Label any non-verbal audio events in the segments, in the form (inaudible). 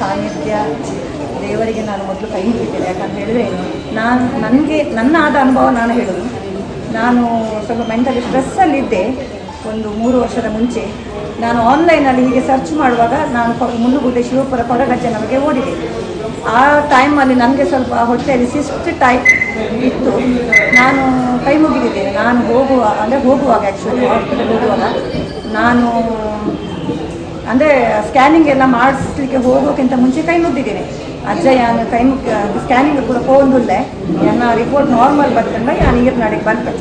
ಸಾನ್ನಿಧ್ಯ ದೇವರಿಗೆ ನಾನು ಮೊದಲು ಕೈ ಮುಗಿದ್ದೇನೆ ಯಾಕಂತ ಹೇಳಿದ್ರೆ, ನಾನು ನನಗೆ ನನ್ನ ಆದ ಅನುಭವ ನಾನು ಹೇಳೋದು. ನಾನು ಸ್ವಲ್ಪ ಮೆಂಟಲಿ ಸ್ಟ್ರೆಸ್ಸಲ್ಲಿದ್ದೆ ಒಂದು ಮೂರು ವರ್ಷದ ಮುಂಚೆ. ನಾನು ಆನ್ಲೈನಲ್ಲಿ ಹೀಗೆ ಸರ್ಚ್ ಮಾಡುವಾಗ ನಾನು ಮುಳ್ಳುಗುಡ್ಡೆ ಶಿವಪುರ ಕೊರಗಜ್ಜನ ಬಗ್ಗೆ ಓಡಿದೆ. ಆ ಟೈಮಲ್ಲಿ ನನಗೆ ಸ್ವಲ್ಪ ಹೊಟ್ಟೆಯಲ್ಲಿ ಸಿಸ್ಟ್ ಟೈಪ್ ಇತ್ತು. ನಾನು ಕೈ ಮುಗಿದಿದ್ದೇನೆ. ನಾನು ಹೋಗುವ, ಅಂದರೆ ಹೋಗುವಾಗ ಆ್ಯಕ್ಚುಲಿ ಹಾಸ್ಪಿಟಲ್ ಹೋಗುವಾಗ ನಾನು ಅಂದರೆ ಸ್ಕ್ಯಾನಿಂಗ್ ಎಲ್ಲ ಮಾಡಿಸ್ಲಿಕ್ಕೆ ಹೋಗೋಕ್ಕಿಂತ ಮುಂಚೆ ಕೈ ಮುಗ್ದಿದ್ದೀನಿ. ಅಜ್ಜ ಯಾನು ಕೈ ಮುಗ್ ಸ್ಕ್ಯಾನಿಂಗ್ ಕೂಡ ಹೋಗುಲ್ಲೇ ನನ್ನ ರಿಪೋರ್ಟ್ ನಾರ್ಮಲ್ ಬರ್ತಂಡ ಯಾನು ನೀರು ನಾಡಿಗೆ ಬಂತು.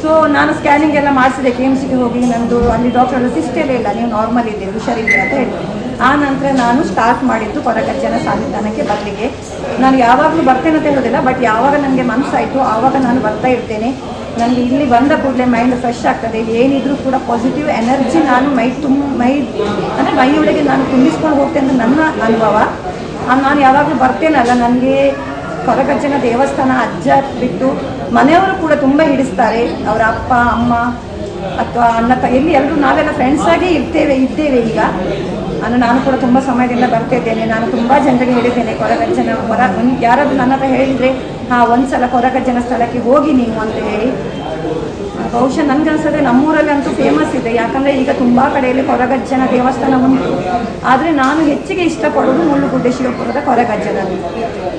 ಸೊ ನಾನು ಸ್ಕ್ಯಾನಿಂಗ್ ಎಲ್ಲ ಮಾಡಿಸಿದೆ ಕೆ ಎಂ ಸಿಗೆ ಹೋಗಿ ನಂದು ಅಲ್ಲಿ ಡಾಕ್ಟರ್ ಸಿಸ್ಟೇ ಇಲ್ಲ, ನೀವು ನಾರ್ಮಲ್ ಇದ್ದೀರಿ, ಹುಷಾರಿದ್ದೀರಿ ಅಂತ ಹೇಳಿ ಆ ನಂತರ ನಾನು ಸ್ಟಾರ್ಟ್ ಮಾಡಿದ್ದು ಕೊರಗಜ್ಜನ ಸಾನ್ನಿಧಾನಕ್ಕೆ ಬರಲಿಕ್ಕೆ ನಾನು ಯಾವಾಗಲೂ ಬರ್ತೇನೆ ಅಂತ ಹೇಳೋದಿಲ್ಲ ಬಟ್ ಯಾವಾಗ ನನಗೆ ಮನಸ್ಸಾಯಿತು ಆವಾಗ ನಾನು ಬರ್ತಾ ಇರ್ತೇನೆ. ನನಗೆ ಇಲ್ಲಿ ಬಂದ ಕೂಡಲೇ ಮೈಂಡ್ ಫ್ರೆಶ್ ಆಗ್ತದೆ. ಏನಿದ್ರೂ ಕೂಡ ಪಾಸಿಟಿವ್ ಎನರ್ಜಿ ನಾನು ಮೈ ತುಂಬ ಮೈ, ಅಂದರೆ ಮೈಯೊಳಗೆ ನಾನು ತುಂಬಿಸ್ಕೊಂಡು ಹೋಗ್ತೇನೆ ನನ್ನ ಅನುಭವ. ನಾನು ಯಾವಾಗಲೂ ಬರ್ತೇನಲ್ಲ, ನನಗೆ ಕೊರಗಜ್ಜನ ದೇವಸ್ಥಾನ ಅಜ್ಜ ಬಿಟ್ಟು ಮನೆಯವರು ಕೂಡ ತುಂಬ ಹಿಡಿಸ್ತಾರೆ. ಅವರ ಅಪ್ಪ, ಅಮ್ಮ ಅಥವಾ ಅಣ್ಣ ತ, ಎಲ್ಲಿ ಎಲ್ಲರೂ ನಾವೆಲ್ಲ ಫ್ರೆಂಡ್ಸ್ ಆಗಿ ಇರ್ತೇವೆ, ಇದ್ದೇವೆ ಈಗ. ಅಂದರೆ ನಾನು ಕೂಡ ತುಂಬ ಸಮಯದಿಂದ ಬರ್ತಿದ್ದೇನೆ ನಾನು ತುಂಬ ಜನರಿಗೆ ಹೇಳಿದ್ದೇನೆ, ಕೊರಗಜ್ಜನ, ಹೊರ ಯಾರಾದ್ರೂ ನನ್ನ ಹತ್ರ ಹೇಳಿದರೆ ಹಾಂ, ಒಂದ್ಸಲ ಕೊರಗಜ್ಜನ ಸ್ಥಳಕ್ಕೆ ಹೋಗಿ ನೀವು ಅಂತ ಹೇಳಿ. ಬಹುಶಃ ನನ್ಗನ್ಸದೆ ನಮ್ಮೂರಲ್ಲಿ ಅಂತೂ ಫೇಮಸ್ ಇದೆ. ಯಾಕಂದರೆ ಈಗ ತುಂಬ ಕಡೆಯಲ್ಲಿ ಕೊರಗಜ್ಜನ ದೇವಸ್ಥಾನ ಉಂಟು. ಆದರೆ ನಾನು ಹೆಚ್ಚಿಗೆ ಇಷ್ಟಪಡೋದು ಮುಳ್ಳುಗುಡ್ಡೆ ಶಿವಪುರದ ಕೊರಗಜ್ಜನ.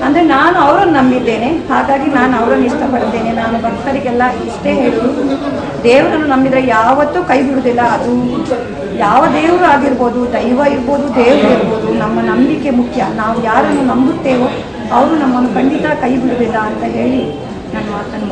ಅಂದರೆ ನಾನು ಅವರನ್ನು ನಂಬಿದ್ದೇನೆ. ಹಾಗಾಗಿ ನಾನು ಅವರನ್ನು ಇಷ್ಟಪಡ್ತೇನೆ. ನಾನು ಭಕ್ತರಿಗೆಲ್ಲ ಇಷ್ಟೇ ಹೇಳೋದು ದೇವರನ್ನು ನಂಬಿದರೆ ಯಾವತ್ತೂ ಕೈ ಬಿಡುವುದಿಲ್ಲ. ಅದು ಯಾವ ದೇವರು ಆಗಿರ್ಬೋದು, ದೈವ ಇರ್ಬೋದು, ದೇವರು ಇರ್ಬೋದು, ನಮ್ಮ ನಂಬಿಕೆ ಮುಖ್ಯ. ನಾವು ಯಾರನ್ನು ನಂಬುತ್ತೇವೋ ಅವರು ನಮ್ಮನ್ನು ಖಂಡಿತ ಕೈ ಬಿಡುವುದಿಲ್ಲ ಅಂತ ಹೇಳಿ ನನ್ನ ಮಾತನ್ನು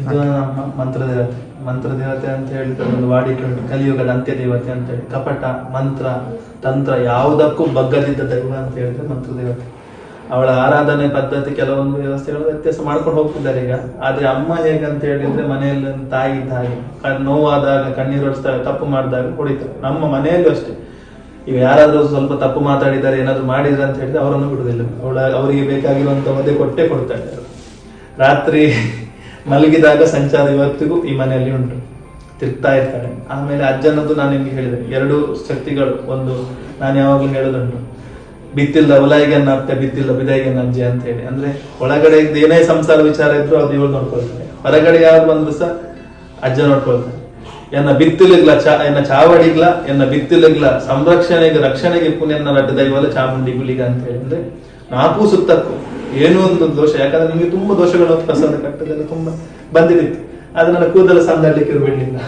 ಇದು ಮಂತ್ರ ದೇವತೆ ಮಂತ್ರ ದೇವತೆ ಅಂತ ಹೇಳಿದ್ರೆ ಒಂದು ವಾಡಿಕೊಂಡು ಕಲಿಯುಗದ ಅಂತ್ಯ ದೇವತೆ ಅಂತ ಹೇಳಿ. ಕಪಟ, ಮಂತ್ರ, ತಂತ್ರ ಯಾವುದಕ್ಕೂ ಬಗ್ಗದಿದ್ದ ದೈವ ಅಂತ ಹೇಳಿದ್ರೆ ಮಂತ್ರ ದೇವತೆ ಅವಳ ಆರಾಧನೆ ಪದ್ಧತಿ ಕೆಲವೊಂದು ವ್ಯವಸ್ಥೆಗಳು ವ್ಯತ್ಯಾಸ ಮಾಡ್ಕೊಂಡು ಹೋಗ್ತಿದ್ದಾರೆ ಈಗ. ಆದ್ರೆ ಅಮ್ಮ ಹೇಗಂತ ಹೇಳಿದ್ರೆ ಮನೆಯಲ್ಲಿ ತಾಯಿ ಇದ್ದ ಹಾಗೆ ನೋವಾದಾಗ, ಕಣ್ಣೀರು ಹೊಡಿಸ್ತಾಳೆ ತಪ್ಪು ಮಾಡಿದಾಗ ಹೊಡಿತಾರೆ ನಮ್ಮ ಮನೆಯಲ್ಲೂ ಅಷ್ಟೇ. ಈಗ ಯಾರಾದ್ರೂ ಸ್ವಲ್ಪ ತಪ್ಪು ಮಾತಾಡಿದ್ದಾರೆ, ಏನಾದ್ರು ಮಾಡಿದ್ರೆ ಅಂತ ಹೇಳಿದ್ರೆ ಅವರನ್ನು ಬಿಡುದಿಲ್ಲ ಅವಳ, ಅವರಿಗೆ ಬೇಕಾಗಿರುವಂತ ಒದೆ ಕೊಟ್ಟೆ ಕೊಡ್ತಾಳೆ ರಾತ್ರಿ ಮಲಗಿದಾಗ ಸಂಚಾರ ಇವತ್ತಿಗೂ ಈ ಮನೆಯಲ್ಲಿ ಉಂಟು. ತಿರ್ತಾ ಇರ್ತಾಳೆ. ಆಮೇಲೆ ಅಜ್ಜನದ್ದು ನಾನು ನಿಮ್ಗೆ ಹೇಳಿದೆ. ಎರಡು ಶಕ್ತಿಗಳು. ಒಂದು ನಾನು ಯಾವಾಗಲೂ ಹೇಳೋದುಂಟು. ಬಿತ್ತಿಲ್ಲ ಉಲಾಯಿಗೆ ಅತ್ತೆ ಬಿತ್ತಿಲ್ಲ ಬಿದಾಯಿಗೆ ಅಜ್ಜಿ ಅಂತ ಹೇಳಿ. ಅಂದ್ರೆ ಒಳಗಡೆ ಏನೇ ಸಂಸಾರ ವಿಚಾರ ಇದ್ರು ಅದು ಇವಳು ನೋಡ್ಕೊಳ್ತಾರೆ ಹೊರಗಡೆ ಯಾರು ಬಂದ್ರು ಸಹ ಅಜ್ಜ ನೋಡ್ಕೊಳ್ತಾನೆ ಎನ್ನ ಬಿತ್ತಿಲಿಗ್ಲ ಚಾ, ಎನ್ನ ಚಾವಡಿಗ್ಲ, ಎನ್ನ ಬಿತ್ತಿಲಿಗ್ಲ ಸಂರಕ್ಷಣೆಗೆ, ರಕ್ಷಣೆಗೆ ಪುಣ್ಯನ ರಡ್ಡ ಇವಲ್ಲ ಚಾಮುಂಡಿ ಗುಳಿಗ ಅಂತ ಹೇಳಿ. ಅಂದ್ರೆ ನಾಲ್ಕು ಸುತ್ತಕ್ಕೂ. ಏನು ಒಂದು ದೋಷ, ಯಾಕಂದ್ರೆ ನಿಮಗೆ ತುಂಬಾ ದೋಷಗಳು ಪ್ರಸಾದ ಕಟ್ಟದೆಲ್ಲ ತುಂಬಾ ಬಂದಿತ್ತು ಅದು ನನ್ನ ಕೂದಲು ಸಂದಾಡ್ಲಿಕ್ಕೆ ಬಿಡ್ಲಿಲ್ಲ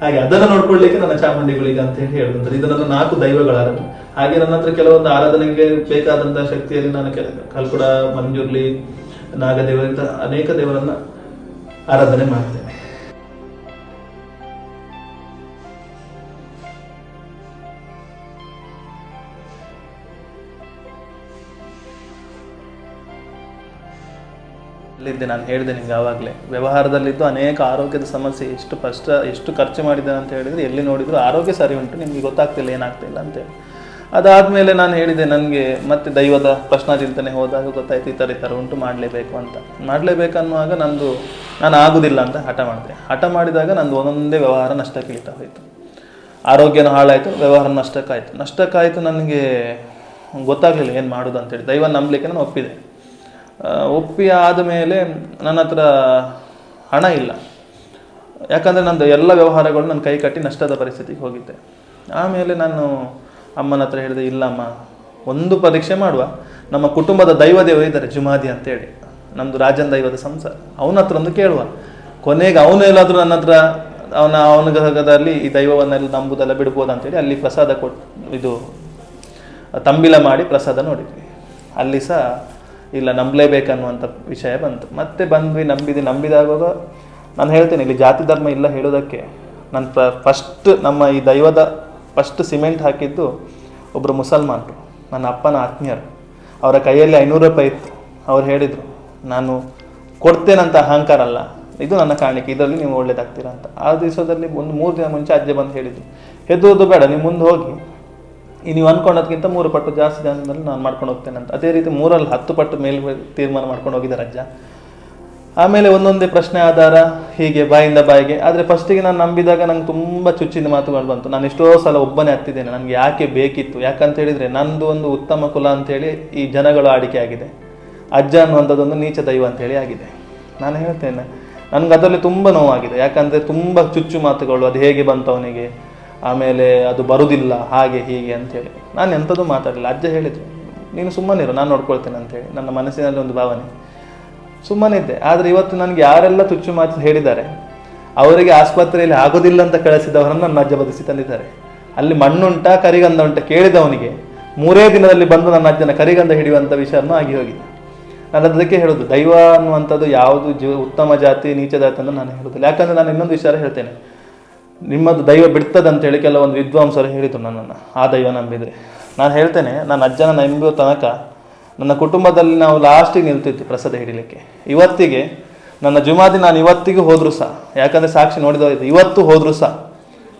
ಹಾಗೆ ಅದನ್ನ ನೋಡ್ಕೊಳ್ಳಿಕ್ಕೆ ನನ್ನ ಚಾಮುಂಡಿಗಳಿಗೆ ಅಂತ ಹೇಳಿ ಹೇಳುದಂದ್ರೆ ಇದು ನನ್ನ ನಾಲ್ಕು ದೈವಗಳ ಆರಾಧನೆ. ಹಾಗೆ ನನ್ನ ಹತ್ರ ಕೆಲವೊಂದು ಆರಾಧನೆಗೆ ಬೇಕಾದಂತಹ ಶಕ್ತಿಯಲ್ಲಿ ನಾನು ಕೆಲ, ಕಲ್ಕುಡ, ಮಂಜುರ್ಲಿ, ನಾಗದೇವರಿಂದ ಅನೇಕ ದೇವರನ್ನ ಆರಾಧನೆ ಮಾಡ್ತೇನೆ. ಅಲ್ಲಿದ್ದೆ ನಾನು ಹೇಳಿದೆ ನಿಮ್ಗೆ ಆವಾಗಲೇ. ವ್ಯವಹಾರದಲ್ಲಿದ್ದು ಅನೇಕ ಆರೋಗ್ಯದ ಸಮಸ್ಯೆ, ಎಷ್ಟು ಕಷ್ಟ, ಎಷ್ಟು ಖರ್ಚು ಮಾಡಿದೆ ಅಂತ ಹೇಳಿದರೆ ಎಲ್ಲಿ ನೋಡಿದ್ರು ಆರೋಗ್ಯ ಸರಿ ಉಂಟು, ನಿಮಗೆ ಗೊತ್ತಾಗ್ತಿಲ್ಲ, ಏನಾಗ್ತಿಲ್ಲ ಅಂತೇಳಿ ಅದಾದಮೇಲೆ ನಾನು ಹೇಳಿದೆ ನನಗೆ ಮತ್ತೆ ದೈವದ ಪ್ರಶ್ನಾಚಿಂತನೆ ಹೋದಾಗ ಗೊತ್ತಾಯ್ತು, ಈ ಥರ ಈ ಥರ ಉಂಟು, ಮಾಡಲೇಬೇಕು ಅಂತ. ಮಾಡಲೇಬೇಕು ಅನ್ನುವಾಗ ನಂದು, ನಾನು ಆಗುದಿಲ್ಲ ಅಂತ ಹಠ ಮಾಡಿದೆ. ಹಠ ಮಾಡಿದಾಗ ನಂದು ಒಂದೊಂದೇ ವ್ಯವಹಾರ ನಷ್ಟಕ್ಕೆ ಇಳಿತಾ ಹೋಯಿತು. ಆರೋಗ್ಯನೂ ಹಾಳಾಯಿತು, ವ್ಯವಹಾರ ನಷ್ಟಕ್ಕಾಯಿತು. ನಷ್ಟಕ್ಕಾಯಿತು ನನಗೆ ಗೊತ್ತಾಗಲಿಲ್ಲ, ಏನು ಮಾಡೋದು ಅಂತೇಳಿ ದೈವ ನಂಬಲಿಕ್ಕೆ ನಾನು ಒಪ್ಪಿದೆ. ಒಪ್ಪಿ ಆದಮೇಲೆ ನನ್ನ ಹತ್ರ ಹಣ ಇಲ್ಲ. ಯಾಕಂದರೆ ನಂದು ಎಲ್ಲ ವ್ಯವಹಾರಗಳು ನನ್ನ ಕೈ ಕಟ್ಟಿ ನಷ್ಟದ ಪರಿಸ್ಥಿತಿಗೆ ಹೋಗಿದ್ದೆ. ಆಮೇಲೆ ನಾನು ಅಮ್ಮನ ಹತ್ರ ಹೇಳಿದೆ ಇಲ್ಲಮ್ಮ ಒಂದು ಪರೀಕ್ಷೆ ಮಾಡುವ. ನಮ್ಮ ಕುಟುಂಬದ ದೈವದೇವ ಇದ್ದಾರೆ ಜುಮಾದಿ ಅಂತೇಳಿ. ನಮ್ಮದು ರಾಜನ್ ದೈವದ ಸಂಸಾರ. ಅವನ ಹತ್ರ ಒಂದು ಕೇಳುವ. ಕೊನೆಗೆ ಅವನು ಎಲ್ಲಾದರೂ ನನ್ನ ಹತ್ರ, ಅವನ ಅವನ ಗ್ರಹದಲ್ಲಿ ಈ ದೈವವನ್ನೆಲ್ಲ ನಂಬುದೆಲ್ಲ ಬಿಡ್ಬೋದು ಅಂತೇಳಿ ಅಲ್ಲಿ ಪ್ರಸಾದ ಕೊಟ್ಟು ಇದು, ತಂಬಿಲ ಮಾಡಿ ಪ್ರಸಾದ ನೋಡಿದ್ವಿ. ಅಲ್ಲಿ ಸಹ ಇಲ್ಲ ನಂಬಲೇಬೇಕನ್ನುವಂಥ ವಿಷಯ ಬಂತು. ಮತ್ತೆ ಬಂದ್ವಿ, ನಂಬಿದ್ವಿ. ನಂಬಿದಾಗೋಗ ನಾನು ಹೇಳ್ತೇನೆ, ಇಲ್ಲಿ ಜಾತಿ ಧರ್ಮ ಇಲ್ಲ ಹೇಳೋದಕ್ಕೆ. ನಾನು ಫಸ್ಟ್ ನಮ್ಮ ಈ ದೈವದ ಫಸ್ಟ್ ಸಿಮೆಂಟ್ ಹಾಕಿದ್ದು ಒಬ್ಬರು ಮುಸಲ್ಮಾನರು. ನನ್ನ ಅಪ್ಪನ ಆತ್ಮೀಯರು. ಅವರ ಕೈಯಲ್ಲಿ ಐನೂರು ರೂಪಾಯಿ ಇತ್ತು. ಅವ್ರು ಹೇಳಿದರು, ನಾನು ಕೊಡ್ತೇನಂತ ಅಹಂಕಾರ ಅಲ್ಲ. ಇದು ನನ್ನ ಕಾಣಿಕೆ. ಇದರಲ್ಲಿ ನೀವು ಒಳ್ಳೇದಾಗ್ತೀರಾ ಅಂತ. ಆ ದಿವಸದಲ್ಲಿ ಒಂದು ಮೂರು ದಿನ ಮುಂಚೆ ಅಜ್ಜೆ ಬಂದು ಹೇಳಿದ್ರು ಹೆದ್ದು ಬೇಡ, ನೀವು ಮುಂದೆ ಹೋಗಿ ನೀವು ಅನ್ಕೊಂಡೋದ್ಕಿಂತ ಮೂರು ಪಟ್ಟು ಜಾಸ್ತಿ ಅಂದಮೇಲೆ ನಾನು ಮಾಡ್ಕೊಂಡು ಹೋಗ್ತೇನೆ ಅಂತ. ಅದೇ ರೀತಿ ಮೂರಲ್ಲಿ, ಹತ್ತು ಪಟ್ಟು ಮೇಲೆ ತೀರ್ಮಾನ ಮಾಡ್ಕೊಂಡು ಹೋಗಿದ್ದಾರೆ ಅಜ್ಜ. ಆಮೇಲೆ ಒಂದೊಂದೇ ಪ್ರಶ್ನೆ ಆಧಾರ, ಹೀಗೆ ಬಾಯಿಂದ ಬಾಯಿಗೆ. ಆದರೆ ಫಸ್ಟಿಗೆ ನಾನು ನಂಬಿದಾಗ ನಂಗೆ ತುಂಬ ಚುಚ್ಚಿದ ಮಾತುಗಳು ಬಂತು. ನಾನು ಎಷ್ಟೋ ಸಲ ಒಬ್ಬನೇ ಹತ್ತಿದ್ದೇನೆ, ನನಗೆ ಯಾಕೆ ಬೇಕಿತ್ತು? ಯಾಕಂತ ಹೇಳಿದರೆ ನಂದು ಒಂದು ಉತ್ತಮ ಕುಲ ಅಂತೇಳಿ ಈ ಜನಗಳು ಆಡಿಕೆ ಆಗಿದೆ. ಅಜ್ಜ ಅನ್ನುವಂಥದ್ದೊಂದು ನೀಚ ದೈವ ಅಂತೇಳಿ ಆಗಿದೆ. ನಾನು ಹೇಳ್ತೇನೆ, ನನಗೆ ಅದರಲ್ಲಿ ತುಂಬ ನೋವಾಗಿದೆ. ಯಾಕಂದರೆ ತುಂಬ ಚುಚ್ಚು ಮಾತುಗಳು, ಅದು ಹೇಗೆ ಬಂತು ಅವನಿಗೆ? ಆಮೇಲೆ ಅದು ಬರುವುದಿಲ್ಲ ಹಾಗೆ, ಹೀಗೆ ಅಂತೇಳಿ ನಾನು ಎಂಥದ್ದು ಮಾತಾಡಲಿಲ್ಲ. ಅಜ್ಜ ಹೇಳಿದರು, ನೀನು ಸುಮ್ಮನಿರು, ನಾನು ನೋಡ್ಕೊಳ್ತೇನೆ ಅಂತೇಳಿ ನನ್ನ ಮನಸ್ಸಿನಲ್ಲಿ ಒಂದು ಭಾವನೆ. ಸುಮ್ಮನೆ ಇದ್ದೆ ಆದರೆ ಇವತ್ತು ನನಗೆ ಯಾರೆಲ್ಲ ತುಚ್ಚು ಮಾತು ಹೇಳಿದ್ದಾರೆ, ಅವರಿಗೆ ಆಸ್ಪತ್ರೆಯಲ್ಲಿ ಆಗೋದಿಲ್ಲ ಅಂತ ಕಳಿಸಿದವರನ್ನು ನನ್ನ ಅಜ್ಜ ಬದಿಸಿ ತಂದಿದ್ದಾರೆ. ಅಲ್ಲಿ ಮಣ್ಣುಂಟ, ಕರಿಗಂಧ ಉಂಟ ಕೇಳಿದವನಿಗೆ, ಮೂರೇ ದಿನದಲ್ಲಿ ಬಂದು ನನ್ನ ಅಜ್ಜನ ಕರಿಗಂಧ ಹಿಡಿಯುವಂಥ ವಿಷಯನೂ ಆಗಿ ಹೋಗಿದೆ. ನಾನು ಅದಕ್ಕೆ ಹೇಳೋದು, ದೈವ ಅನ್ನುವಂಥದ್ದು ಯಾವುದು ಜೀವ, ಉತ್ತಮ ಜಾತಿ, ನೀಚ ಜಾತಿ ಅಂತ ನಾನು ಹೇಳೋದಿಲ್ಲ. ಯಾಕಂದರೆ ನಾನು ಇನ್ನೊಂದು ವಿಚಾರ ಹೇಳ್ತೇನೆ. ನಿಮ್ಮದು ದೈವ ಬಿಡ್ತದಂತೇಳಿ ಕೆಲವೊಂದು ವಿದ್ವಾಂಸರು ಹೇಳಿದರು ನನ್ನನ್ನು. ಆ ದೈವ ನಂಬಿದರೆ. ನಾನು ಹೇಳ್ತೇನೆ, ನನ್ನ ಅಜ್ಜನ ನಂಬುವ ತನಕ ನನ್ನ ಕುಟುಂಬದಲ್ಲಿ ನಾವು ಲಾಸ್ಟಿಗೆ ನಿಲ್ತಿದ್ವಿ ಪ್ರಸಾದ ಹಿಡಿಲಿಕ್ಕೆ. ಇವತ್ತಿಗೆ ನನ್ನ ಜುಮಾದಿ ನಾನು ಇವತ್ತಿಗೂ ಹೋದರೂ ಸಹ, ಯಾಕಂದರೆ ಸಾಕ್ಷಿ ನೋಡಿದವರಿದ್ದು ಇವತ್ತು ಹೋದರೂ ಸಹ,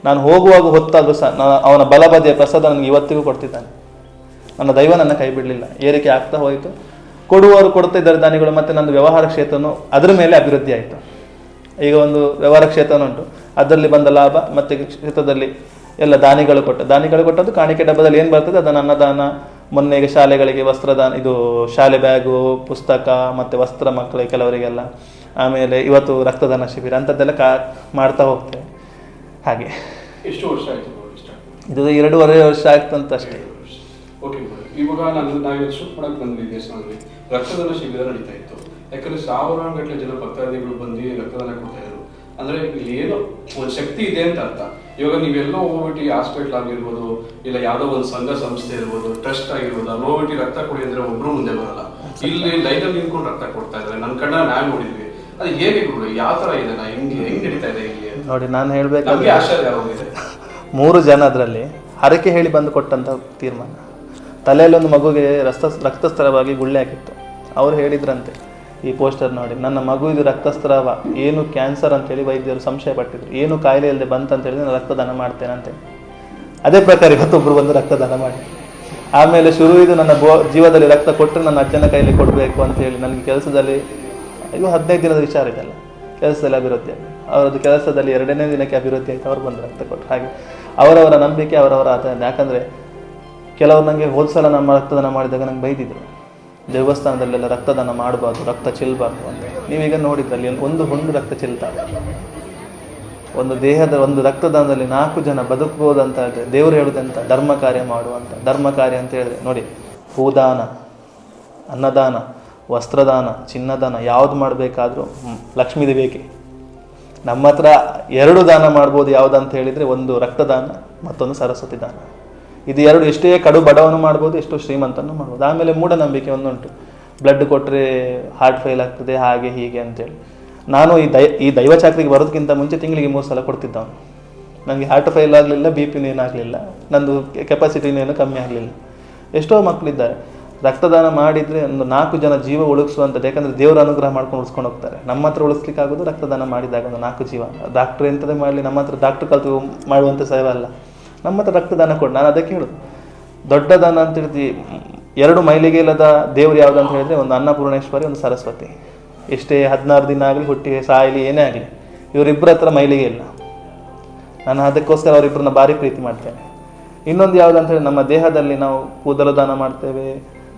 ನಾನು ಹೋಗುವಾಗ ಹೊತ್ತಾದರೂ ಸಹ, ನಾನು ಅವನ ಬಲಬದಿಯ ಪ್ರಸಾದ ನನಗೆ ಇವತ್ತಿಗೂ ಕೊಡ್ತಿದ್ದಾನೆ. ನನ್ನ ದೈವ ನನ್ನ ಕೈ ಬಿಡಲಿಲ್ಲ. ಏರಿಕೆ ಆಗ್ತಾ ಹೋಯಿತು. ಕೊಡುವವರು ಕೊಡ್ತಾ ಇದ್ದಾರೆ ದಾನಿಗಳು, ಮತ್ತು ನನ್ನ ವ್ಯವಹಾರ ಕ್ಷೇತ್ರನೂ ಅದರ ಮೇಲೆ ಅಭಿವೃದ್ಧಿ ಆಯಿತು. ಈಗ ಒಂದು ವ್ಯವಹಾರ ಕ್ಷೇತ್ರನೂ ಉಂಟು. ಅದರಲ್ಲಿ ಬಂದ ಲಾಭ ಮತ್ತು ಕ್ಷೇತ್ರದಲ್ಲಿ ಎಲ್ಲ ದಾನಿಗಳು ಕೊಟ್ಟ ದಾನಿಗಳು ಕೊಟ್ಟದ್ದು ಕಾಣಿಕೆ ಡಬ್ಬದಲ್ಲಿ ಏನು ಬರ್ತದೆ? ಅದನ್ನು ಅನ್ನದಾನ ಮೊನ್ನೆಗೆ ಶಾಲೆಗಳಿಗೆ ವಸ್ತ್ರದಾನ ಇದು ಶಾಲೆ ಬ್ಯಾಗು ಪುಸ್ತಕ ಮತ್ತು ವಸ್ತ್ರ ಮಕ್ಕಳಿಗೆ ಕೆಲವರಿಗೆಲ್ಲ. ಆಮೇಲೆ ಇವತ್ತು ರಕ್ತದಾನ ಶಿಬಿರ ಅಂಥದ್ದೆಲ್ಲ ಕಾ ಮಾಡ್ತಾ ಹೋಗ್ತೇವೆ. ಹಾಗೆ. ಎಷ್ಟು ವರ್ಷ ಆಯ್ತು ಇದು ಎರಡೂವರೆ ವರ್ಷ ಆಗ್ತಂತ ಅಷ್ಟೇ ಓಕೆ ಇವಾಗ ನಾನು ನಾವು ಶೂಟ್ ಮಾಡಕ್ ಬಂದ್ವಿ ದೇಶದಲ್ಲಿ ರಕ್ತದಾನ ಶಿಬಿರ ನಡೀತಾ ಇತ್ತು. ಯಾಕಂದ್ರೆ ಸಾವಿರಾರು ಗಟ್ಟಲೆ ಜನ ಭಕ್ತಾದಿಗಳು ಬಂದು ರಕ್ತದಾನ ಕೊಡ್ತಾ ಅಂದ್ರೆ ಇಲ್ಲಿ ಏನು ಒಂದು ಶಕ್ತಿ ಇದೆ ಅಂತ ಅರ್ಥ. ಇವಾಗ ನೀವೆಲ್ಲೋ ಹೋಗ್ಬಿಟ್ಟು ಹಾಸ್ಪಿಟ್ಲ್ ಆಗಿರ್ಬೋದು ಇಲ್ಲ ಯಾವ್ದೋ ಒಂದು ಸಂಘ ಸಂಸ್ಥೆ ಇರ್ಬೋದು ಟ್ರಸ್ಟ್ ಆಗಿರ್ಬೋದು ಅಲ್ಲಿ ಹೋಗ್ಬಿಟ್ಟು ರಕ್ತ ಕೊಡಿ ಅಂದ್ರೆ ಒಬ್ರು ಮುಂದೆ ಬರಲ್ಲ. ಇಲ್ಲಿ ಲೈಟಲ್ಲಿ ನಿಂತ್ಕೊಂಡು ರಕ್ತ ಕೊಡ್ತಾ ಇದ್ದಾರೆ. ನನ್ನ ಕಣ್ಣ ನಾನು ನೋಡಿದ್ವಿ. ಅದು ಹೇಗೆ ಗುರು ಯಾವ ತರ ಇದೆ? ನಾ ಹೆಂಗೆ ಹೆಂಗ್ ನಡೀತಾ ಇದೆ ಇಲ್ಲಿ? ನೋಡಿ ನಾನು ನಮ್ಗೆ ಹೇಳಬೇಕಾದ್ರೆ ಆಶ್ಚರ್ಯ ಹೋಗಿದೆ (laughs) ಮೂರು ಜನ ಅದರಲ್ಲಿ ಹರಕೆ ಹೇಳಿ ಬಂದು ಕೊಟ್ಟಂತ ತೀರ್ಮಾನ. ತಲೆಯಲ್ಲಿ ಒಂದು ಮಗುಗೆ ರಕ್ತ ರಕ್ತಸ್ಥಳವಾಗಿ ಗುಳ್ಳೆ ಹಾಕಿತ್ತು. ಅವ್ರು ಹೇಳಿದ್ರಂತೆ ಈ ಪೋಸ್ಟರ್ ನೋಡಿ, ನನ್ನ ಮಗು ಇದು ರಕ್ತಸ್ರಾವ, ಏನು ಕ್ಯಾನ್ಸರ್ ಅಂತೇಳಿ ವೈದ್ಯರು ಸಂಶಯ ಪಟ್ಟಿದ್ರು. ಏನು ಕಾಯಿಲೆ ಇಲ್ಲದೆ ಬಂತಂತೇಳಿ ನಾನು ರಕ್ತದಾನ ಮಾಡ್ತೇನೆ ಅದೇ ಪ್ರಕಾರ ಇವತ್ತೊಬ್ಬರು ಬಂದು ರಕ್ತದಾನ ಮಾಡಿ. ಆಮೇಲೆ ಶುರು ಇದು ನನ್ನ ಬೋ, ಜೀವದಲ್ಲಿ ರಕ್ತ ಕೊಟ್ಟರೆ ನನ್ನ ಅಜ್ಜನ ಕೈಯಲ್ಲಿ ಕೊಡಬೇಕು ಅಂತ ಹೇಳಿ ನನಗೆ ಕೆಲಸದಲ್ಲಿ, ಇದು ಹದಿನೈದು ದಿನದ ವಿಚಾರ ಇದೆಲ್ಲ, ಕೆಲಸದಲ್ಲಿ ಅಭಿವೃದ್ಧಿ. ಆಗಿದೆ ಅವರದ್ದು ಕೆಲಸದಲ್ಲಿ ಎರಡನೇ ದಿನಕ್ಕೆ ಅಭಿವೃದ್ಧಿ ಆಯಿತು, ಅವ್ರು ಬಂದು ರಕ್ತ ಕೊಟ್ಟರು ಹಾಗೆ ಅವರವರ ನಂಬಿಕೆ, ಅವರವರ ಆತ ಯಾಕಂದರೆ ಕೆಲವರು ನನಗೆ ಹೋದ ಸಲ ನಮ್ಮ ರಕ್ತದಾನ ಮಾಡಿದಾಗ ನಂಗೆ ಬೈದಿದ್ರು. ದೇವಸ್ಥಾನದಲ್ಲೆಲ್ಲ ರಕ್ತದಾನ ಮಾಡಬಾರ್ದು, ರಕ್ತ ಚೆಲ್ಲಬಾರ್ದು ಅಂತ. ನೀವೀಗ ನೋಡಿದ್ರಲ್ಲಿ ಒಂದು ಹುಂಡು ರಕ್ತ ಚೆಲ್ತಾರೆ ಒಂದು ದೇಹದ ಒಂದು ರಕ್ತದಾನದಲ್ಲಿ ನಾಲ್ಕು ಜನ ಬದುಕಬಹುದಂತ ಹೇಳಿದ್ರೆ ದೇವರು ಹೇಳುದಂತ? ಧರ್ಮ ಕಾರ್ಯ ಮಾಡುವಂತ ಧರ್ಮ ಕಾರ್ಯ ಅಂತ ಹೇಳಿದ್ರೆ, ನೋಡಿ, ಹೂದಾನ, ಅನ್ನದಾನ, ವಸ್ತ್ರದಾನ, ಚಿನ್ನದಾನ ಯಾವ್ದು ಮಾಡಬೇಕಾದ್ರೂ ಲಕ್ಷ್ಮೀ ದೇವಿಗೆ ನಮ್ಮ ಹತ್ರ ಎರಡು ದಾನ ಮಾಡ್ಬೋದು ಅಂತ ಹೇಳಿದರೆ ಒಂದು ರಕ್ತದಾನ, ಮತ್ತೊಂದು ಸರಸ್ವತಿ ದಾನ. ಇದು ಎರಡು ಎಷ್ಟೇ ಕಡು ಬಡವನ್ನು ಮಾಡ್ಬೋದು, ಎಷ್ಟೋ ಶ್ರೀಮಂತನೂ ಮಾಡ್ಬೋದು. ಆಮೇಲೆ ಮೂಢನಂಬಿಕೆ ಒಂದುಂಟು. ಬ್ಲಡ್ ಕೊಟ್ಟರೆ ಹಾರ್ಟ್ ಫೇಲ್ ಆಗ್ತದೆ, ಹಾಗೆ ಹೀಗೆ ಅಂತೇಳಿ. ನಾನು ಈ ದೈ, ಈ ದೈವ ಚಾಕ್ರಿಗೆ ಬರೋದಕ್ಕಿಂತ ಮುಂಚೆ ತಿಂಗಳಿಗೆ ಮೂರು ಸಲ ಕೊಡ್ತಿದ್ದವನು. ನನಗೆ ಹಾರ್ಟ್ ಫೇಲ್ ಆಗಲಿಲ್ಲ ಬಿ ಪಿನೂ ಏನಾಗಲಿಲ್ಲ ನಂದು ಕೆಪಾಸಿಟಿನೇನು ಕಮ್ಮಿ ಆಗಲಿಲ್ಲ. ಎಷ್ಟೋ ಮಕ್ಕಳಿದ್ದಾರೆ ರಕ್ತದಾನ ಮಾಡಿದರೆ ಒಂದು ನಾಲ್ಕು ಜನ ಜೀವ ಉಳಿಸುವಂಥದ್ದು, ಯಾಕಂದರೆ ದೇವರ ಅನುಗ್ರಹ ಮಾಡ್ಕೊಂಡು ಉಳಿಸ್ಕೊಂಡು ಹೋಗ್ತಾರೆ. ನಮ್ಮ ಹತ್ರ ಉಳಿಸ್ಲಿಕ್ಕೆ ಆಗೋದು ರಕ್ತದಾನ ಮಾಡಿದಾಗ ಒಂದು ನಾಲ್ಕು ಜೀವ. ಡಾಕ್ಟ್ರ್ ಎಂಥದೇ ಮಾಡಲಿ, ನಮ್ಮ ಹತ್ರ ಡಾಕ್ಟ್ರ್ ಕಲ್ತು ಮಾಡುವಂಥ ಸೇವೆ ಅಲ್ಲ ನಮ್ಮ ಹತ್ರ ರಕ್ತದಾನ ಕೊಡು, ನಾನು ಅದಕ್ಕೆ ಹೇಳುದು. ದೊಡ್ಡ ದಾನ ಅಂತ ಎರಡು ಮೈಲಿಗೆ ಇಲ್ಲದ ದೇವ್ರು ಯಾವುದು ಅಂತ ಹೇಳಿದ್ರೆ ಒಂದು ಅನ್ನಪೂರ್ಣೇಶ್ವರಿ, ಒಂದು ಸರಸ್ವತಿ. ಎಷ್ಟೇ ಹದಿನಾರು ದಿನ ಆಗಲಿ, ಹುಟ್ಟಿ ಸಾಯಲಿ, ಏನೇ ಆಗಲಿ, ಇವರಿಬ್ಬರ ಹತ್ರ ಮೈಲಿಗೆ ಇಲ್ಲ. ನಾನು ಅದಕ್ಕೋಸ್ಕರ ಅವರಿಬ್ಬರನ್ನ ಭಾರಿ ಪ್ರೀತಿ ಮಾಡ್ತೇನೆ. ಇನ್ನೊಂದು ಯಾವುದು ಅಂತ ಹೇಳಿ ನಮ್ಮ ದೇಹದಲ್ಲಿ ನಾವು ಕೂದಲು ದಾನ ಮಾಡ್ತೇವೆ,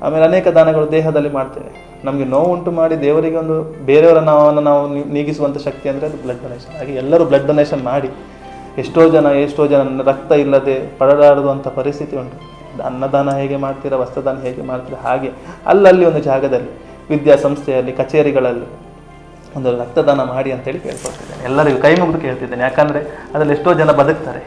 ಆಮೇಲೆ ಅನೇಕ ದಾನಗಳು ದೇಹದಲ್ಲಿ ಮಾಡ್ತೇವೆ. ನಮಗೆ ನೋವು ಉಂಟು ಮಾಡಿ ದೇವರಿಗೆ ಒಂದು ಬೇರೆಯವರ ನಾವನ್ನು ನಾವು ನೀಗಿಸುವಂಥ ಶಕ್ತಿ ಅಂದರೆ ಅದು ಬ್ಲಡ್ ಡೊನೇಷನ್ ಹಾಗೆ ಎಲ್ಲರೂ ಬ್ಲಡ್ ಡೊನೇಷನ್ ಮಾಡಿ ಎಷ್ಟೋ ಜನ ಎಷ್ಟೋ ಜನ ರಕ್ತ ಇಲ್ಲದೆ ಪರದಾಡುವಂಥ ಪರಿಸ್ಥಿತಿ ಉಂಟು. ಅನ್ನದಾನ ಹೇಗೆ ಮಾಡ್ತೀರಾ, ವಸ್ತ್ರದಾನ ಹೇಗೆ ಮಾಡ್ತೀರಾ, ಹಾಗೆ ಅಲ್ಲಲ್ಲಿ ಒಂದು ಜಾಗದಲ್ಲಿ, ವಿದ್ಯಾಸಂಸ್ಥೆಯಲ್ಲಿ, ಕಚೇರಿಗಳಲ್ಲಿ ಒಂದು ರಕ್ತದಾನ ಮಾಡಿ ಅಂತೇಳಿ ಕೇಳ್ಕೊಳ್ತಿದ್ದೇನೆ. ಎಲ್ಲರಿಗೂ ಕೈ ಮುಗಿದು ಕೇಳ್ತಿದ್ದೇನೆ, ಯಾಕಂದರೆ ಅದರಲ್ಲಿ ಎಷ್ಟೋ ಜನ ಬದುಕ್ತಾರೆ.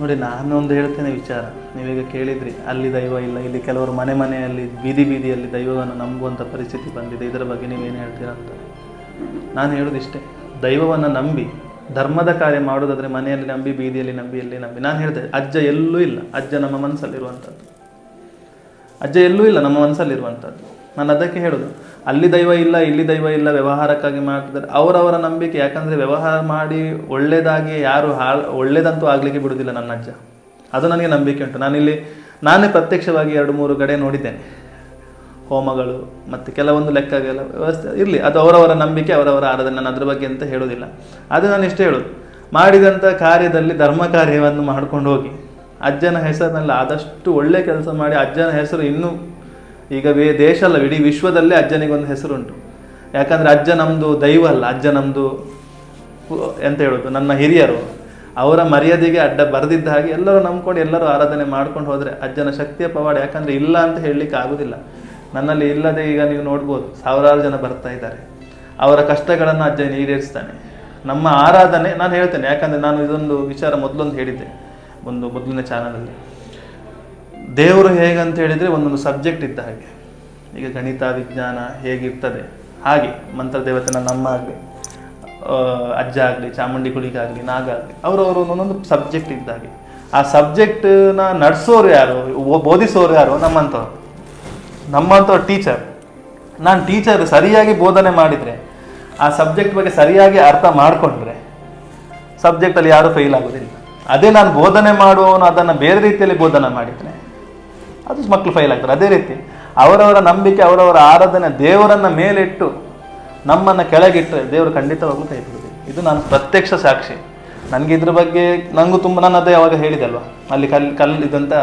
ನೋಡಿ, ನಾನು ಒಂದು ಹೇಳ್ತೇನೆ ವಿಚಾರ. ನೀವೀಗ ಕೇಳಿದ್ರಿ, ಅಲ್ಲಿ ದೈವ ಇಲ್ಲ, ಇಲ್ಲಿ ಕೆಲವರು ಮನೆ ಮನೆಯಲ್ಲಿ ಬೀದಿ ಬೀದಿಯಲ್ಲಿ ದೈವವನ್ನು ನಂಬುವಂಥ ಪರಿಸ್ಥಿತಿ ಬಂದಿದೆ. ಇದರ ಬಗ್ಗೆ ನೀವೇನು ಹೇಳ್ತೀರಾ ಅಂತ. ನಾನು ಹೇಳೋದಿಷ್ಟೇ, ದೈವವನ್ನು ನಂಬಿ ಧರ್ಮದ ಕಾರ್ಯ ಮಾಡೋದಾದರೆ ಮನೆಯಲ್ಲಿ ನಂಬಿ, ಬೀದಿಯಲ್ಲಿ ನಂಬಿ, ಎಲ್ಲಿ ನಂಬಿ. ನಾನು ಹೇಳ್ದೆ ಅಜ್ಜ ಎಲ್ಲೂ ಇಲ್ಲ. ಅಜ್ಜ ನಮ್ಮ ಮನಸ್ಸಲ್ಲಿರುವಂಥದ್ದು. ಅಜ್ಜ ಎಲ್ಲೂ ಇಲ್ಲ ನಮ್ಮ ಮನಸ್ಸಲ್ಲಿರುವಂಥದ್ದು. ನಾನು ಅದಕ್ಕೆ ಹೇಳೋದು, ಅಲ್ಲಿ ದೈವ ಇಲ್ಲ, ಇಲ್ಲಿ ದೈವ ಇಲ್ಲ, ವ್ಯವಹಾರಕ್ಕಾಗಿ ಮಾಡ್ತಿದ್ದಾರೆ. ಅವರವರ ನಂಬಿಕೆ, ಯಾಕಂದರೆ ವ್ಯವಹಾರ ಮಾಡಿ ಒಳ್ಳೇದಾಗಿ ಯಾರು ಹಾಳು, ಒಳ್ಳೇದಂತೂ ಆಗಲಿಕ್ಕೆ ಬಿಡುವುದಿಲ್ಲ ನನ್ನ ಅಜ್ಜ. ಅದು ನನಗೆ ನಂಬಿಕೆ ಉಂಟು. ನಾನಿಲ್ಲಿ, ನಾನೇ ಪ್ರತ್ಯಕ್ಷವಾಗಿ ಎರಡು ಮೂರು ಕಡೆ ನೋಡಿದ್ದೇನೆ. ಹೋಮಗಳು ಮತ್ತು ಕೆಲವೊಂದು ಲೆಕ್ಕಗಳ ವ್ಯವಸ್ಥೆ ಇರಲಿ. ಅದು ಅವರವರ ನಂಬಿಕೆ, ಅವರವರ ಆರಾಧನೆ. ನಾನು ಅದ್ರ ಬಗ್ಗೆ ಅಂತ ಹೇಳೋದಿಲ್ಲ ಅದು ನಾನು ಇಷ್ಟೇ ಹೇಳೋದು. ಮಾಡಿದಂಥ ಕಾರ್ಯದಲ್ಲಿ ಧರ್ಮ ಕಾರ್ಯವನ್ನು ಮಾಡ್ಕೊಂಡು ಹೋಗಿ. ಅಜ್ಜನ ಹೆಸರಿನಲ್ಲಿ ಆದಷ್ಟು ಒಳ್ಳೆ ಕೆಲಸ ಮಾಡಿ ಅಜ್ಜನ ಹೆಸರು ಇನ್ನೂ ಈಗ ವೇ ದೇಶ ಅಲ್ಲ, ಇಡೀ ವಿಶ್ವದಲ್ಲೇ ಅಜ್ಜನಿಗೊಂದು ಹೆಸರುಂಟು. ಯಾಕಂದರೆ ಅಜ್ಜ ನಮ್ಮದು ದೈವ ಅಲ್ಲ. ಅಜ್ಜ ನಮ್ಮದು ಎಂತ ಹೇಳೋದು? ನನ್ನ ಹಿರಿಯರು. ಅವರ ಮರ್ಯಾದೆಗೆ ಅಡ್ಡ ಬರೆದಿದ್ದ ಹಾಗೆ ಎಲ್ಲರೂ ನಂಬ್ಕೊಂಡು ಎಲ್ಲರೂ ಆರಾಧನೆ ಮಾಡ್ಕೊಂಡು ಹೋದರೆ ಅಜ್ಜನ ಶಕ್ತಿಯ ಪವಾಡ ಯಾಕಂದರೆ ಇಲ್ಲ ಅಂತ ಹೇಳಲಿಕ್ಕೆ ಆಗೋದಿಲ್ಲ. ನನ್ನಲ್ಲಿ ಇಲ್ಲದೆ ಈಗ ನೀವು ನೋಡ್ಬೋದು, ಸಾವಿರಾರು ಜನ ಬರ್ತಾ ಇದ್ದಾರೆ. ಅವರ ಕಷ್ಟಗಳನ್ನು ಅಜ್ಜ ಈಡೇರಿಸ್ತಾನೆ. ನಮ್ಮ ಆರಾಧನೆ, ನಾನು ಹೇಳ್ತೇನೆ, ಯಾಕಂದರೆ ನಾನು ಇದೊಂದು ವಿಚಾರ ಮೊದಲೊಂದು ಹೇಳಿದ್ದೆ, ಒಂದು ಮೊದಲಿನ ಚಾನಲಲ್ಲಿ ದೇವರು ಹೇಗಂತ ಹೇಳಿದರೆ ಒಂದೊಂದು ಸಬ್ಜೆಕ್ಟ್ ಇದ್ದ ಹಾಗೆ. ಈಗ ಗಣಿತ, ವಿಜ್ಞಾನ ಹೇಗಿರ್ತದೆ? ಹಾಗೆ ಮಂತ್ರ ದೇವತೆನ ನಮ್ಮ ಆಗಲಿ ಅಜ್ಜ ಆಗಲಿ, ಚಾಮುಂಡಿ ಕುಳಿಗಾಗಲಿ ನಾಗಾಗಲಿ ಅವರವರು ಒಂದೊಂದು ಸಬ್ಜೆಕ್ಟ್ ಇದ್ದ ಹಾಗೆ. ಆ ಸಬ್ಜೆಕ್ಟ್ನ ನಡೆಸೋರು ಯಾರು ಬೋಧಿಸೋರು ಯಾರು? ನಮ್ಮಂಥವ್ರು. ನಮ್ಮಂಥವ್ರು ಟೀಚರ್ ನಾನು ಟೀಚರ್ ಸರಿಯಾಗಿ ಬೋಧನೆ ಮಾಡಿದರೆ, ಆ ಸಬ್ಜೆಕ್ಟ್ ಬಗ್ಗೆ ಸರಿಯಾಗಿ ಅರ್ಥ ಮಾಡಿಕೊಂಡ್ರೆ ಸಬ್ಜೆಕ್ಟಲ್ಲಿ ಯಾರೂ ಫೇಲ್ ಆಗೋದಿಲ್ಲ. ಅದೇ ನಾನು ಬೋಧನೆ ಮಾಡುವವನು ಅದನ್ನು ಬೇರೆ ರೀತಿಯಲ್ಲಿ ಬೋಧನೆ ಮಾಡಿದರೆ, ಅದು ಮಕ್ಕಳು ಫೈಲ್ ಆಗ್ತಾರೆ. ಅದೇ ರೀತಿ, ಅವರವರ ನಂಬಿಕೆ, ಅವರವರ ಆರಾಧನೆ ದೇವರನ್ನ ಮೇಲಿಟ್ಟು ನಮ್ಮನ್ನು ಕೆಳಗಿಟ್ಟರೆ ದೇವರು ಖಂಡಿತವಾಗ್ಲೂ ಕೈ ಬಿಡುತ್ತೆ ಇದು ನಾನು ಪ್ರತ್ಯಕ್ಷ ಸಾಕ್ಷಿ. ನನಗೆ ಇದ್ರ ಬಗ್ಗೆ ನನಗೂ ತುಂಬ, ನಾನು ಅದೇ ಅವಾಗ ಹೇಳಿದೆ ಅಲ್ವಾ? ಅಲ್ಲಿ ಕಲ್ ಇದಂತ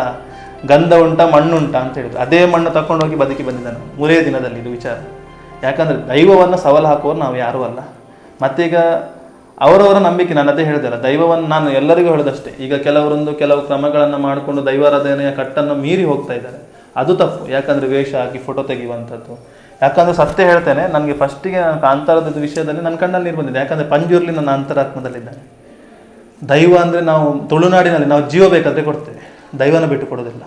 ಗಂಧ ಉಂಟ, ಮಣ್ಣು ಉಂಟ ಅಂತ ಹೇಳಿದ್ರು. ಅದೇ ಮಣ್ಣು ತಕೊಂಡು ಹೋಗಿ ಬದುಕಿ ಬಂದಿದ್ದಾನೆ. ಮೂರೇ ದಿನದಲ್ಲಿ ಇದು ವಿಚಾರ. ಯಾಕಂದ್ರೆ ದೈವವನ್ನು ಸವಾಲು ಹಾಕುವವರು ನಾವು ಯಾರೂ ಅಲ್ಲ. ಮತ್ತೀಗ ಅವರವರ ನಂಬಿಕೆ, ನಾನು ಅದೇ ಹೇಳಿದೆಲ್ಲ ದೈವವನ್ನು ನಾನು ಎಲ್ಲರಿಗೂ ಹೇಳಿದಷ್ಟೇ. ಈಗ ಕೆಲವರೊಂದು ಕೆಲವು ಕ್ರಮಗಳನ್ನು ಮಾಡಿಕೊಂಡು ದೈವಾರಾಧನೆಯ ಕಟ್ಟನ್ನು ಮೀರಿ ಹೋಗ್ತಾ ಇದ್ದಾರೆ. ಅದು ತಪ್ಪು. ಯಾಕಂದ್ರೆ ವೇಷ ಹಾಕಿ ಫೋಟೋ ತೆಗೆಯುವಂಥದ್ದು. ಯಾಕಂದ್ರೆ ಸತ್ಯ ಹೇಳ್ತೇನೆ, ನನಗೆ ಫಸ್ಟಿಗೆ ಕಾಂತಾರದ ವಿಷಯದಲ್ಲಿ ನನ್ನ ಕಣ್ಣಲ್ಲಿ ನೀರು ಬಂದಿದೆ. ಯಾಕಂದ್ರೆ ಪಂಜುರ್ಲಿ ನನ್ನ ಅಂತರಾತ್ಮದಲ್ಲಿದ್ದಾನೆ. ದೈವ ಅಂದರೆ ನಾವು ತುಳುನಾಡಿನಲ್ಲಿ ನಾವು ಜೀವ ಬೇಕಾದ್ರೆ ಕೊಡ್ತೇವೆ. ದೈವನ ಬಿಟ್ಟು ಕೊಡೋದಿಲ್ಲ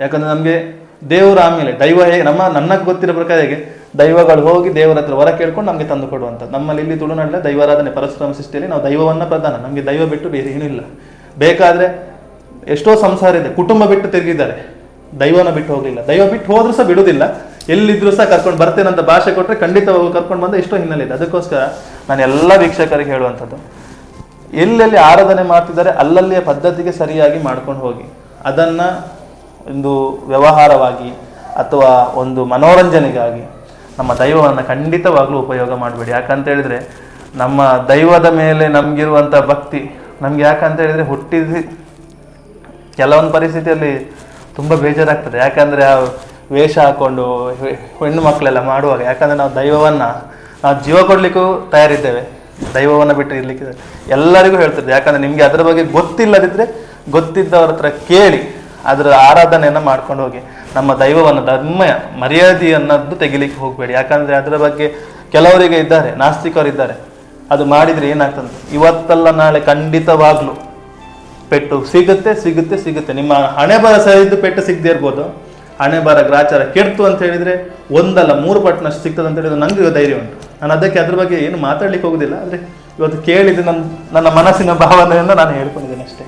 ಯಾಕಂದ್ರೆ ನಮಗೆ ದೇವರು ಆಮೇಲೆ ದೈವ ಹೇಗೆ, ನಮ್ಮ ನನಗೆ ಗೊತ್ತಿರೋ ಪ್ರಕಾರ ಹೇಗೆ, ದೈವಗಳು ಹೋಗಿ ದೇವರ ಹತ್ರ ಹೊರ ಕೇಳ್ಕೊಂಡು ನಮಗೆ ತಂದು ಕೊಡುವಂಥದ್ದು. ನಮ್ಮಲ್ಲಿ ಇಲ್ಲಿ ತುಳುನಾಡಲ್ಲ ದೈವಾರಾಧನೆ ಪರಶುರಾಮ ಸೃಷ್ಟಿಯಲ್ಲಿ ನಾವು ದೈವವನ್ನು ಪ್ರಧಾನ. ನಮಗೆ ದೈವ ಬಿಟ್ಟು ಬೇರೆ ಏನೂ ಇಲ್ಲ. ಬೇಕಾದರೆ ಎಷ್ಟೋ ಸಂಸಾರ ಇದೆ, ಕುಟುಂಬ ಬಿಟ್ಟು ತಿರುಗಿದ್ದಾರೆ. ದೈವನ ಬಿಟ್ಟು ಹೋಗಲಿಲ್ಲ. ದೈವ ಬಿಟ್ಟು ಹೋದ್ರೂ ಸಹ ಬಿಡುವುದಿಲ್ಲ. ಎಲ್ಲಿದ್ರೂ ಸಹ ಕರ್ಕೊಂಡು ಬರ್ತೇನಂತ ಭಾಷೆ ಕೊಟ್ಟರೆ ಖಂಡಿತ ಕರ್ಕೊಂಡು ಬಂದ ಎಷ್ಟೋ ಹಿನ್ನೆಲೆ ಇದೆ. ಅದಕ್ಕೋಸ್ಕರ ನಾನು ಎಲ್ಲ ವೀಕ್ಷಕರಿಗೆ ಹೇಳುವಂಥದ್ದು ಎಲ್ಲೆಲ್ಲಿ ಆರಾಧನೆ ಮಾಡ್ತಿದ್ದಾರೆ ಅಲ್ಲಲ್ಲಿಯ ಪದ್ಧತಿಗೆ ಸರಿಯಾಗಿ ಮಾಡ್ಕೊಂಡು ಹೋಗಿ. ಅದನ್ನು ಒಂದು ವ್ಯವಹಾರವಾಗಿ ಅಥವಾ ಒಂದು ಮನೋರಂಜನೆಗಾಗಿ ನಮ್ಮ ದೈವವನ್ನು ಖಂಡಿತವಾಗ್ಲೂ ಉಪಯೋಗ ಮಾಡಬೇಡಿ. ಯಾಕಂತ ಹೇಳಿದ್ರೆ ನಮ್ಮ ದೈವದ ಮೇಲೆ ನಮಗಿರುವಂಥ ಭಕ್ತಿ ನಮ್ಗೆ ಯಾಕಂತ ಹೇಳಿದ್ರೆ ಹುಟ್ಟಿದ ಕೆಲವೊಂದು ಪರಿಸ್ಥಿತಿಯಲ್ಲಿ ತುಂಬ ಬೇಜಾರಾಗ್ತದೆ. ಯಾಕಂದರೆ ಆ ವೇಷ ಹಾಕೊಂಡು ಹೆಣ್ಣು ಮಕ್ಕಳೆಲ್ಲ ಮಾಡುವಾಗ ಯಾಕಂದರೆ ನಾವು ದೈವವನ್ನು, ನಾವು ಜೀವ ಕೊಡಲಿಕ್ಕೂ ತಯಾರಿದ್ದೇವೆ. ದೈವವನ್ನು ಬಿಟ್ಟು ಇರಲಿಕ್ಕೆ ಎಲ್ಲರಿಗೂ ಹೇಳ್ತಿದ್ದೆ. ಯಾಕಂದ್ರೆ ನಿಮಗೆ ಅದರ ಬಗ್ಗೆ ಗೊತ್ತಿಲ್ಲದಿದ್ದರೆ ಗೊತ್ತಿದ್ದವ್ರ ಹತ್ರ ಕೇಳಿ ಅದರ ಆರಾಧನೆಯನ್ನು ಮಾಡ್ಕೊಂಡು ಹೋಗಿ. ನಮ್ಮ ದೈವವನ್ನು, ಧರ್ಮ ಮರ್ಯಾದೆ ಅನ್ನೋದು ತೆಗಿಲಿಕ್ಕೆ ಹೋಗಬೇಡಿ. ಯಾಕಂದರೆ ಅದರ ಬಗ್ಗೆ ಕೆಲವರಿಗೆ ಇದ್ದಾರೆ ನಾಸ್ತಿಕರಿದ್ದಾರೆ ಅದು ಮಾಡಿದರೆ ಏನಾಗ್ತದೆ? ಇವತ್ತಲ್ಲ ನಾಳೆ ಖಂಡಿತವಾಗ್ಲೂ ಪೆಟ್ಟು ಸಿಗುತ್ತೆ ಸಿಗುತ್ತೆ ಸಿಗುತ್ತೆ. ನಿಮ್ಮ ಹಣೆ ಬರ ಸರಿದ್ದು ಪೆಟ್ಟು ಸಿಗದೆ ಇರ್ಬೋದು. ಹಣೆ ಬರ, ಗ್ರಾಚಾರ ಕೆಡ್ತು ಅಂತ ಹೇಳಿದ್ರೆ ಒಂದಲ್ಲ, ಮೂರು ಪಟ್ಟನಷ್ಟು ಸಿಗ್ತದೆ ಅಂತ ಹೇಳಿದ್ರೆ ನನಗೆ ಧೈರ್ಯ ಉಂಟು. ನಾನು ಅದಕ್ಕೆ ಅದ್ರ ಬಗ್ಗೆ ಏನು ಮಾತಾಡ್ಲಿಕ್ಕೆ ಹೋಗುದಿಲ್ಲ, ಆದರೆ ಇವತ್ತು ಕೇಳಿದ ನನ್ನ ನನ್ನ ಮನಸ್ಸಿನ ಭಾವನೆಯನ್ನು ನಾನು ಹೇಳ್ಕೊಂಡಿದ್ದೇನೆ ಅಷ್ಟೇ.